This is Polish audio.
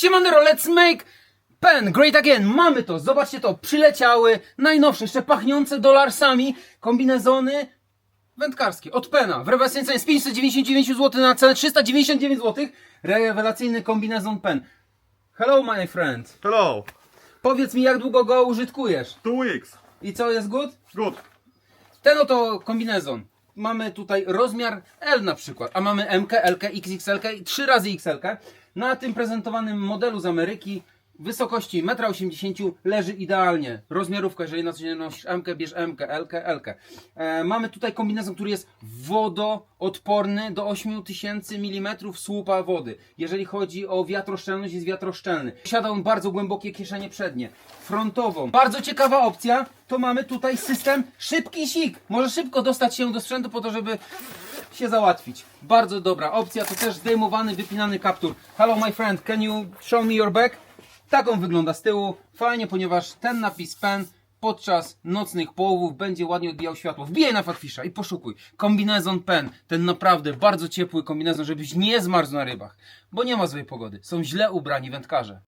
Siemanero, let's make pen great again. Mamy to, zobaczcie to, przyleciały, najnowsze, jeszcze pachniące dolarsami kombinezony wędkarskie od Pena. W rewelacyjnej cenie z 599 zł na cenę 399 zł. Rewelacyjny kombinezon Pen. Hello my friend. Hello. Powiedz mi jak długo go użytkujesz? Two weeks. I co jest good? Good. Ten oto kombinezon. Mamy tutaj rozmiar L na przykład, a mamy MK, LK, XXL i 3 razy XL. Na tym prezentowanym modelu z Ameryki wysokości 1,80 m leży idealnie. Rozmiarówka, jeżeli na co dzień nosisz MK, bierz MK, LK, LK. E, mamy tutaj kombinezon, który jest wodoodporny do 8000 mm słupa wody. Jeżeli chodzi o wiatroszczelność, jest wiatroszczelny. Posiada on bardzo głębokie kieszenie przednie. Frontową. Bardzo ciekawa opcja, to mamy tutaj system szybki sik. Może szybko dostać się do sprzętu po to, żeby się załatwić. Bardzo dobra opcja, to też zdejmowany, wypinany kaptur. Hello my friend, can you show me your back? Tak on wygląda z tyłu. Fajnie, ponieważ ten napis pen podczas nocnych połowów będzie ładnie odbijał światło. Wbijaj na Fatfisha i poszukuj. Kombinezon pen, ten naprawdę bardzo ciepły kombinezon, żebyś nie zmarzł na rybach. Bo nie ma złej pogody. Są źle ubrani wędkarze.